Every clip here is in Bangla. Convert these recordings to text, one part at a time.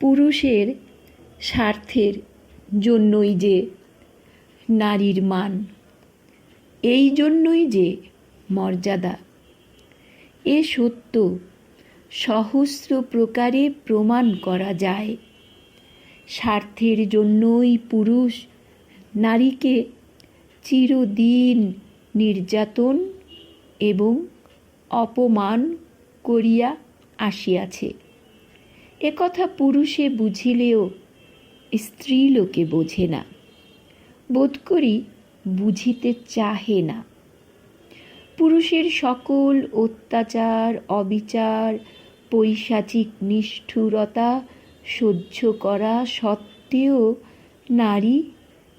পুরুষের স্বার্থের জন্যই যে নারীর মান, এই জন্যই যে মর্যাদা, এ সত্য সহস্র প্রকারে প্রমাণ করা যায়। স্বার্থের জন্যই পুরুষ নারীকে চিরদিন নির্যাতন এবং অপমান করিয়া আসিয়াছে। একথা পুরুষে বুঝিলেও স্ত্রীলোকে বোঝে না। বোধ করি বুঝিতে চাহে না। পুরুষের সকল অত্যাচার, অবিচার, পৈশাচিক নিষ্ঠুরতা সহ্য করা সত্ত্বেও নারী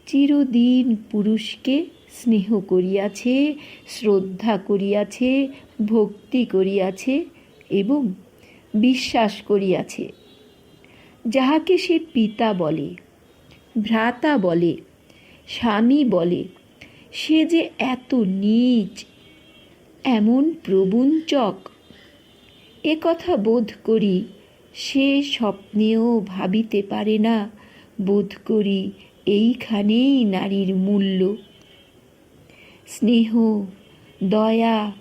চিরদিন পুরুষকে স্নেহ করিয়াছে, শ্রদ্ধা করিয়াছে, ভক্তি করিয়াছে এবং বিশ্বাস করিয়াছে। যাহাকে সে পিতা বলে, ভ্রাতা বলে, স্বামী বলে, সে যে এত নীচ, এমন প্রবঞ্চক, এ কথা বোধ করি সে স্বপ্নেও ভাবিতে পারে না, বোধ করি এইখানেই নারীর মূল্য। স্নেহ, দয়া,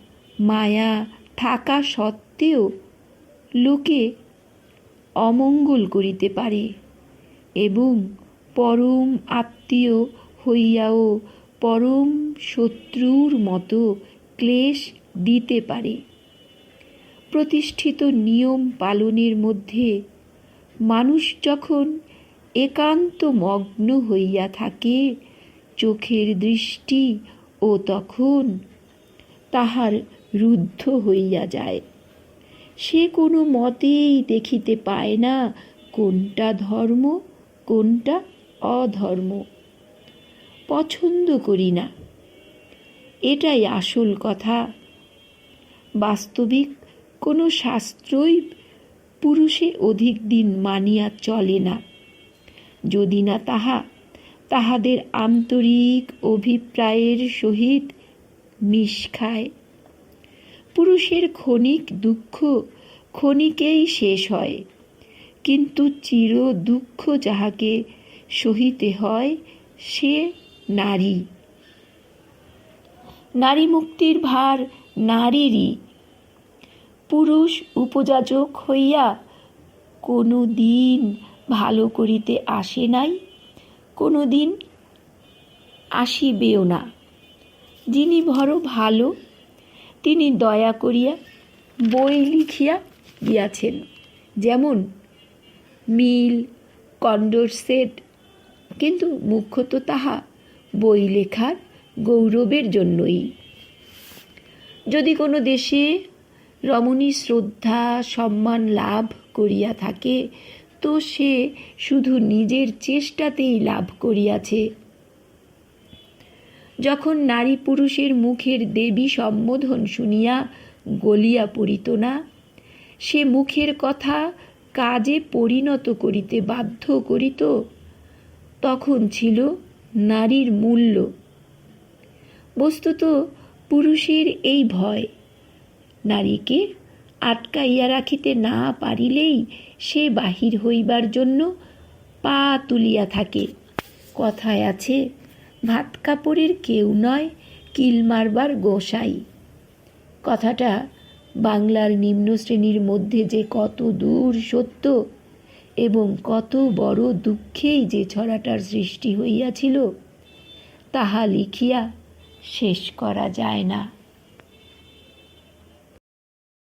মায়া থাকা সত্ত্বেও লোকে অমঙ্গল করিতে পারে এবং পরম আত্মীয় হইয়াও পরম শত্রুর মতো ক্লেশ দিতে পারে। প্রতিষ্ঠিত নিয়ম পালনের মধ্যে মানুষ যখন একান্ত মগ্ন হইয়া থাকে চোখের দৃষ্টি ও তখন তাহার রুদ্ধ হইয়া যায়। সে কোনো মতেই দেখিতে পায় না কোনটা ধর্ম, কোনটা অধর্ম। পছন্দ করি না। এটাই আসল কথা। বাস্তবিক কোনো শাস্ত্রই পুরুষে অধিক দিন মানিয়া চলে না। যদি না তাহা, তাহাদের আন্তরিক অভিপ্রায়ের সহিত মিশ খায়। পুরুষের ক্ষণিক দুঃখ ক্ষণিকেই শেষ হয়। কিন্তু চির দুঃখ যাহাকে সহিতে হয়, সে নারী। নারী মুক্তির ভার নারীরই। পুরুষ উপযাজক হইয়া কোনো দিন ভালো করিতে আসে নাই কোনো দিন আসিবেও না। যিনি বড় ভালো, তিনি দয়া করিয়া বই লিখিয়া দিয়াছেন যেমন মিল কন্ডোরসেট কিন্তু মুখ্যত তাহা বই লেখার গৌরবের জন্যই। যদি কোনো দেশে রমণী শ্রদ্ধা, সম্মান লাভ করিয়া থাকে, তো সে শুধু নিজের চেষ্টাতেই লাভ করিয়াছে। যখন নারী পুরুষের মুখের দেবী সম্বোধন শুনিয়া গলিয়া পড়িত না সে মুখের কথা কাজে পরিণত করিতে বাধ্য করিত, তখন ছিল নারীর মূল্য। বস্তুত পুরুষের এই ভয়, নারীকে আটকাইয়া রাখিতে না পারিলেই সে বাহির হইবার জন্য পা তুলিয়া থাকে। কথায় আছে, ভাত কাপড়ের কেউ নয় কিল মারবার গোসাই। কথাটা বাংলার নিম্ন শ্রেণির মধ্যে যে কত দূর সত্য এবং কত বড় দুঃখেই যে ছড়াটার সৃষ্টি হইয়াছিল, তাহা লিখিয়া শেষ করা যায় না।